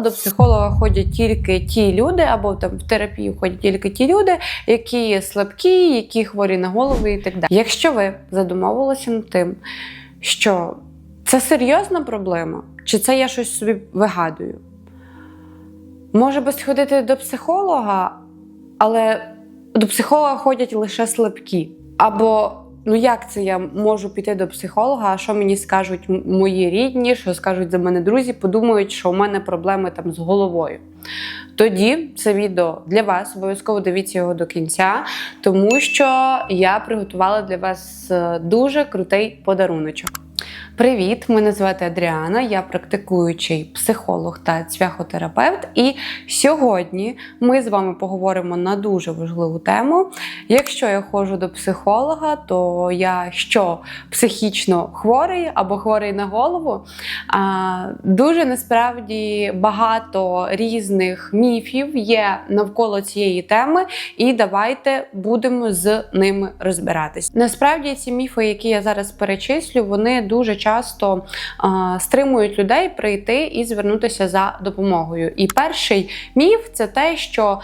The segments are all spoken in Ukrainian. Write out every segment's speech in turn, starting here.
До психолога ходять тільки ті люди, або там в терапію ходять тільки ті люди, які слабкі, які хворі на голову і так далі. Якщо ви задумовувалися над тим, що це серйозна проблема, чи це я щось собі вигадую? Може би сходити до психолога, але до психолога ходять лише слабкі. Або ну як це я можу піти до психолога? А що мені скажуть мої рідні, що скажуть за мене друзі, подумають, що у мене проблеми там з головою. Тоді це відео для вас. Обов'язково дивіться його до кінця, тому що я приготувала для вас е, дуже крутий подаруночок. Привіт! Мене звати Адріана, я практикуючий психолог та цвяхотерапевт. І сьогодні ми з вами поговоримо на дуже важливу тему. Якщо я ходжу до психолога, то я що психічно хворий або хворий на голову. А, дуже насправді багато різних міфів є навколо цієї теми, і давайте будемо з ними розбиратись. Насправді ці міфи, які я зараз перечислю, вони дуже часто а, стримують людей прийти і звернутися за допомогою. І перший міф це те, що,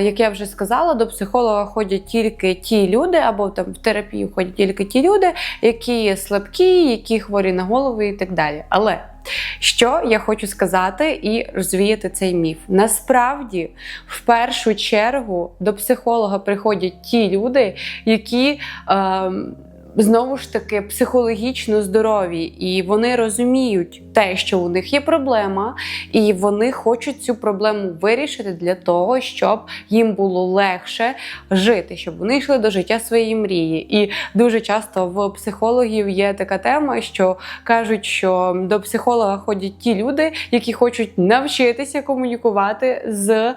як я вже сказала, до психолога ходять тільки ті люди, або там в терапію ходять тільки ті люди, які слабкі, які хворі на голову і так далі. Але що я хочу сказати і розвіяти цей міф? Насправді, в першу чергу до психолога приходять ті люди, які. Е, Знову ж таки, психологічно здорові, і вони розуміють те, що у них є проблема, і вони хочуть цю проблему вирішити для того, щоб їм було легше жити, щоб вони йшли до життя своєї мрії. І дуже часто в психологів є така тема, що кажуть, що до психолога ходять ті люди, які хочуть навчитися комунікувати з е,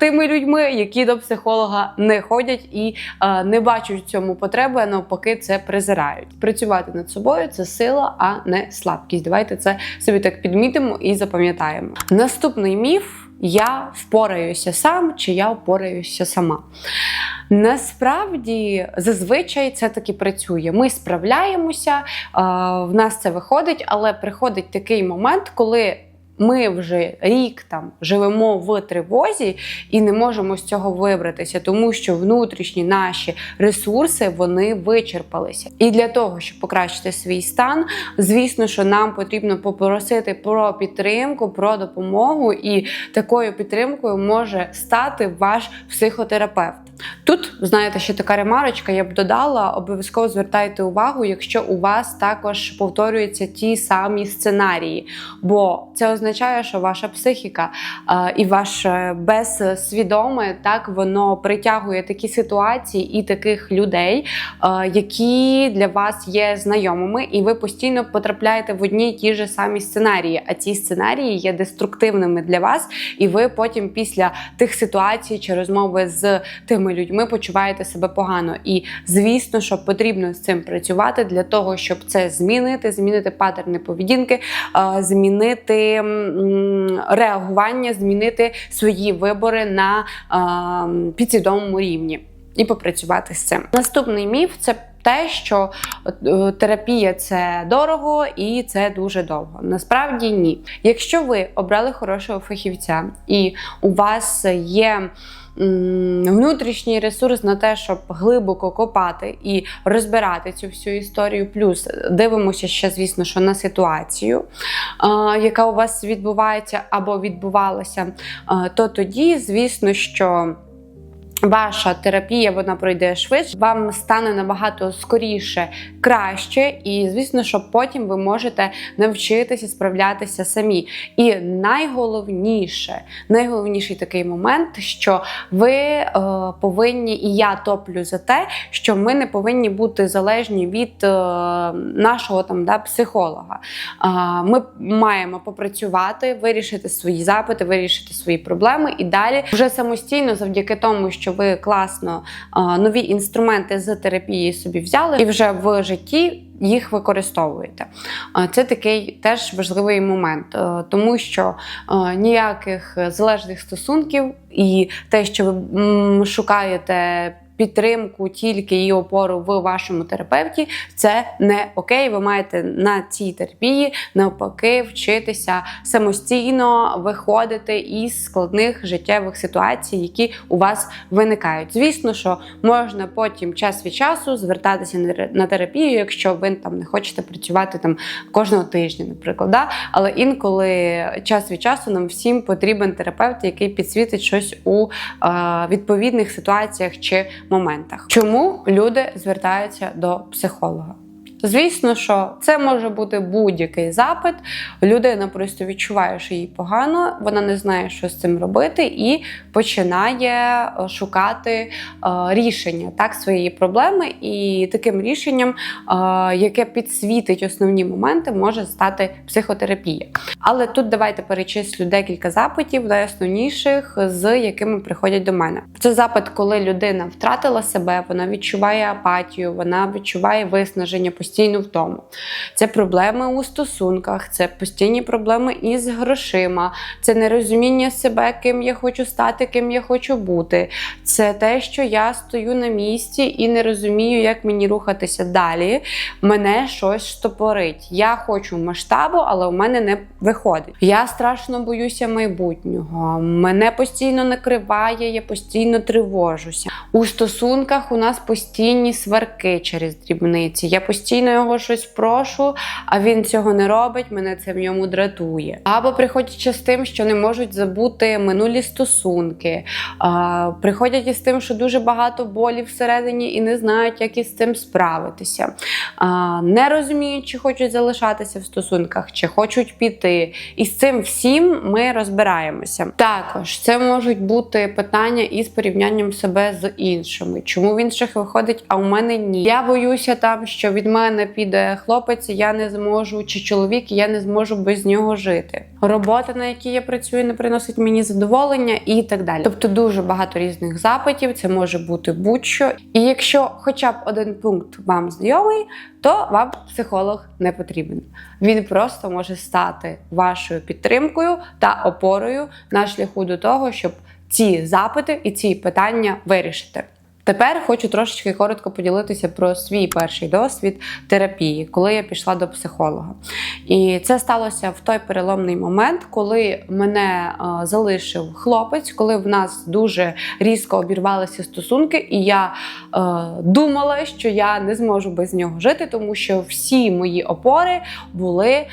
тими людьми, які до психолога не ходять і е, не бачать в цьому потреби, а навпаки, це презирають. Працювати над собою це сила, а не слабкість. Давайте це собі так підмітимо і запам'ятаємо. Наступний міф. Я впораюся сам, чи я впораюся сама. Насправді, зазвичай це таки працює. Ми справляємося, в нас це виходить, але приходить такий момент, коли ми вже рік там живемо в тривозі і не можемо з цього вибратися, тому що внутрішні наші ресурси вони вичерпалися. І для того, щоб покращити свій стан, звісно, що нам потрібно попросити про підтримку, про допомогу, і такою підтримкою може стати ваш психотерапевт. Тут, знаєте, ще така ремарочка, я б додала, обов'язково звертайте увагу, якщо у вас також повторюються ті самі сценарії, бо це означає, що ваша психіка е, і ваше безсвідоме так воно притягує такі ситуації і таких людей, е, які для вас є знайомими, і ви постійно потрапляєте в одні й ті ж самі сценарії. А ці сценарії є деструктивними для вас, і ви потім після тих ситуацій чи розмови з тими людьми почуваєте себе погано. І звісно, що потрібно з цим працювати для того, щоб це змінити, змінити паттерни поведінки, е, змінити реагування, змінити свої вибори на підсвідомому рівні. І попрацювати з цим. Наступний міф це те, що е, терапія це дорого і це дуже довго. Насправді ні. Якщо ви обрали хорошого фахівця і у вас є внутрішній ресурс на те, щоб глибоко копати і розбирати цю всю історію, плюс дивимося ще, звісно, що на ситуацію, яка у вас відбувається або відбувалася, то тоді, звісно, що. Ваша терапія вона пройде швидше, вам стане набагато скоріше краще, і звісно, що потім ви можете навчитися справлятися самі. І найголовніше, найголовніший такий момент, що ви е, повинні, і я топлю за те, що ми не повинні бути залежні від е, нашого там да, психолога. Е, ми маємо попрацювати, вирішити свої запити, вирішити свої проблеми і далі вже самостійно, завдяки тому, що ви класно нові інструменти з терапії собі взяли і вже в житті. Їх використовуєте. Це такий теж важливий момент, е, тому що е, ніяких залежних стосунків і те, що ви шукаєте підтримку тільки і опору в вашому терапевті, це не окей. Ви маєте на цій терапії навпаки вчитися самостійно виходити із складних життєвих ситуацій, які у вас виникають. Звісно, що можна потім час від часу звертатися на терапію, якщо ви там не хочете працювати там кожного тижня, наприклад. Да? Але інколи час від часу нам всім потрібен терапевт, який підсвітить щось у е, відповідних ситуаціях чи моментах. Чому люди звертаються до психолога? Звісно, що це може бути будь-який запит. Людина просто відчуває, що їй погано, вона не знає, що з цим робити, і починає е, шукати е, рішення так своєї проблеми. І таким рішенням, е, яке підсвітить основні моменти, може стати психотерапія. Але тут давайте перечислю декілька запитів, найосновніших, з якими приходять до мене. Це запит, коли людина втратила себе, вона відчуває апатію, вона відчуває виснаження, постійну втому. Це проблеми у стосунках, це постійні проблеми із грошима, це нерозуміння себе, ким я хочу стати, ким я хочу бути. Це те, що я стою на місці і не розумію, як мені рухатися далі. Мене щось штопорить. Я хочу масштабу, але у мене не виходить. Я страшно боюся майбутнього. Мене постійно накриває, я постійно тривожуся. У стосунках у нас постійні сварки через дрібниці. Я постійно його щось прошу, а він цього не робить. Мене це в ньому дратує. Або приходячи з тим, що не можуть забути минулі стосунки. Приходять із тим, що дуже багато болі всередині і не знають, як із цим справитися. Не розуміють, чи хочуть залишатися в стосунках, чи хочуть піти. І з цим всім ми розбираємося. Також це можуть бути питання із порівнянням себе з іншими. Чому в інших виходить, а у мене ні. Я боюся там, що від мене піде хлопець, я не зможу, чи чоловік, я не зможу без нього жити. Робота, на якій я працюю, не приносить мені задоволення і так далі. Тобто дуже багато різних запитів, це може бути будь-що. І якщо хоча б один пункт вам знайомий, то вам психолог не потрібен. Він просто може стати вашою підтримкою та опорою на шляху до того, щоб ці запити і ці питання вирішити. Тепер хочу трошечки коротко поділитися про свій перший досвід терапії, коли я пішла до психолога. І це сталося в той переломний момент, коли мене е, залишив хлопець, коли в нас дуже різко обірвалися стосунки, і я е, думала, що я не зможу без нього жити, тому що всі мої опори були е,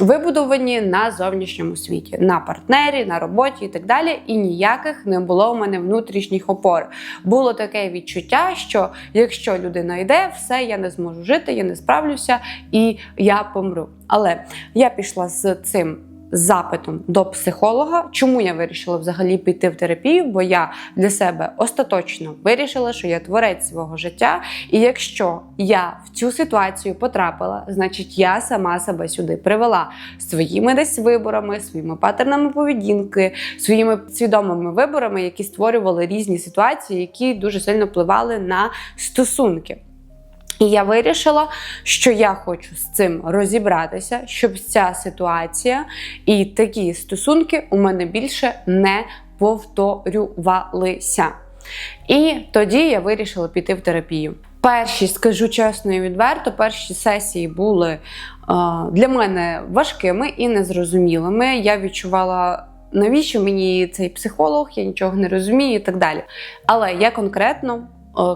вибудовані на зовнішньому світі, на партнері, на роботі і так далі. І ніяких не було у мене внутрішніх опор. Було таке відчуття, що якщо людина йде, все, я не зможу жити, я не справлюся і я помру. Але я пішла з цим. Запитом до психолога, чому я вирішила взагалі піти в терапію? Бо я для себе остаточно вирішила, що я творець свого життя, і якщо я в цю ситуацію потрапила, значить я сама себе сюди привела своїми десь виборами, своїми паттернами поведінки, своїми свідомими виборами, які створювали різні ситуації, які дуже сильно впливали на стосунки. І я вирішила, що я хочу з цим розібратися, щоб ця ситуація і такі стосунки у мене більше не повторювалися. І тоді я вирішила піти в терапію. Перші, скажу чесно і відверто, перші сесії були для мене важкими і незрозумілими. Я відчувала. Навіщо мені цей психолог, я нічого не розумію і так далі. Але я конкретно,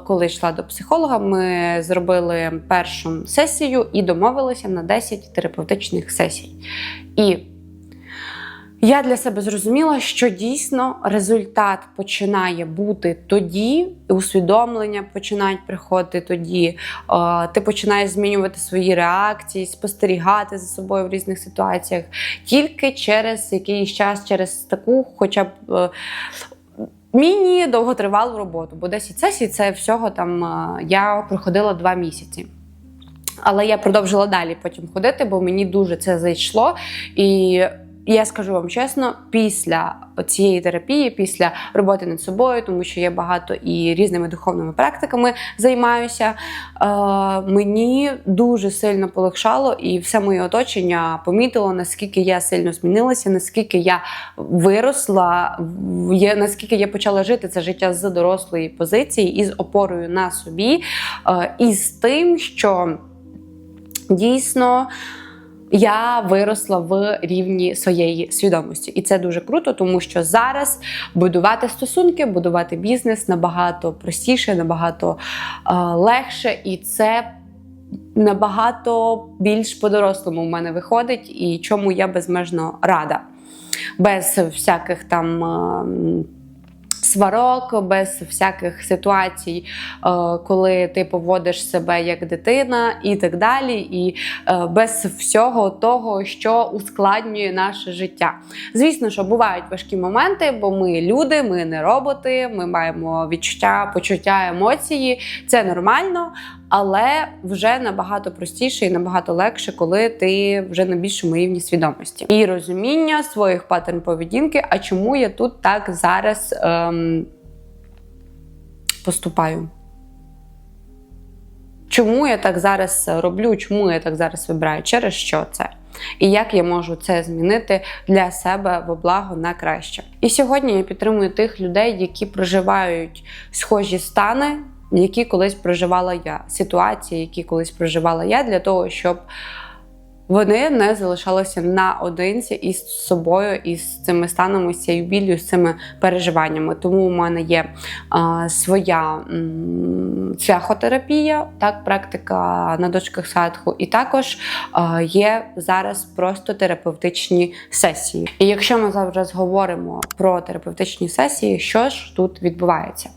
коли йшла до психолога, ми зробили першу сесію і домовилися на 10 терапевтичних сесій. І я для себе зрозуміла, що дійсно результат починає бути тоді, усвідомлення починають приходити тоді. Е, Ти починаєш змінювати свої реакції, спостерігати за собою в різних ситуаціях тільки через якийсь час, через таку, хоча б. Міні довготривалу роботу, бо 10 сесій це всього там е, я проходила два місяці. Але я продовжила далі потім ходити, бо мені дуже це зайшло. І я скажу вам чесно, після цієї терапії, після роботи над собою, тому що я багато і різними духовними практиками займаюся, е, мені дуже сильно полегшало, і все моє оточення помітило, наскільки я сильно змінилася, наскільки я виросла, є- наскільки я почала жити це життя з дорослої позиції і з опорою на собі, е, і з тим, що дійсно. Я виросла в рівні своєї свідомості, і це дуже круто, тому що зараз будувати стосунки, будувати бізнес набагато простіше, набагато е, легше, і це набагато більш по-дорослому в мене виходить, і чому я безмежно рада. Без всяких там. Сварок без всяких ситуацій, е, коли ти поводиш себе як дитина, і так далі, і е, без всього того, що ускладнює наше життя. Звісно, що бувають важкі моменти, бо ми люди, ми не роботи, ми маємо відчуття, почуття, емоції. Це нормально, але вже набагато простіше і набагато легше, коли ти вже на більшому рівні свідомості і розуміння своїх паттерн поведінки. А чому я тут так зараз ем, поступаю? Чому я так зараз роблю? Чому я так зараз вибираю? Через що це? І як я можу це змінити для себе в благо на краще? І сьогодні я підтримую тих людей, які проживають схожі стани, які колись проживала я, ситуації, які колись проживала я, для того, щоб вони не залишалися наодинці із собою, із цими станами, з цією біллю, з цими переживаннями. Тому у мене є а, своя м, так, практика на дочках садху, і також а, є зараз просто терапевтичні сесії. І якщо ми зараз говоримо про терапевтичні сесії, що ж тут відбувається?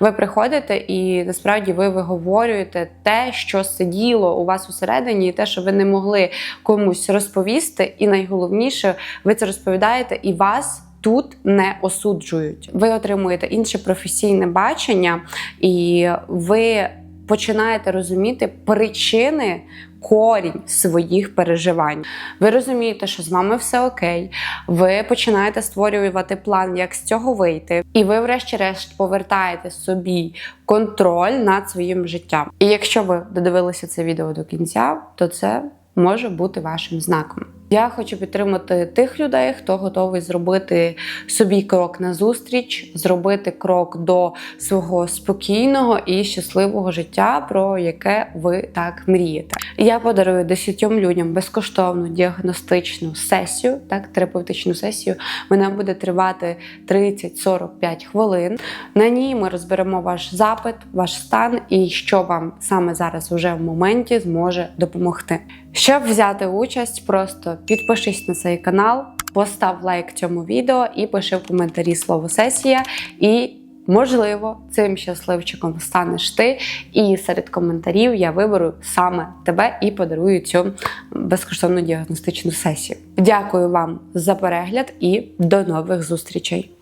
Ви приходите і насправді ви виговорюєте те, що сиділо у вас усередині, і те, що ви не могли комусь розповісти, і найголовніше, ви це розповідаєте і вас. Тут не осуджують. Ви отримуєте інше професійне бачення, і ви починаєте розуміти причини, корінь своїх переживань. Ви розумієте, що з вами все окей. Ви починаєте створювати план, як з цього вийти, і ви, врешті-решт, повертаєте собі контроль над своїм життям. І якщо ви додивилися це відео до кінця, то це може бути вашим знаком. Я хочу підтримати тих людей, хто готовий зробити собі крок назустріч, зробити крок до свого спокійного і щасливого життя, про яке ви так мрієте. Я подарую 10 людям безкоштовну діагностичну сесію, так терапевтичну сесію. Вона буде тривати 30-45 хвилин. На ній ми розберемо ваш запит, ваш стан і що вам саме зараз, уже в моменті, зможе допомогти. Щоб взяти участь, просто підпишись на цей канал, постав лайк цьому відео і пиши в коментарі слово сесія. І, можливо, цим щасливчиком станеш ти. І серед коментарів я виберу саме тебе і подарую цю безкоштовну діагностичну сесію. Дякую вам за перегляд і до нових зустрічей!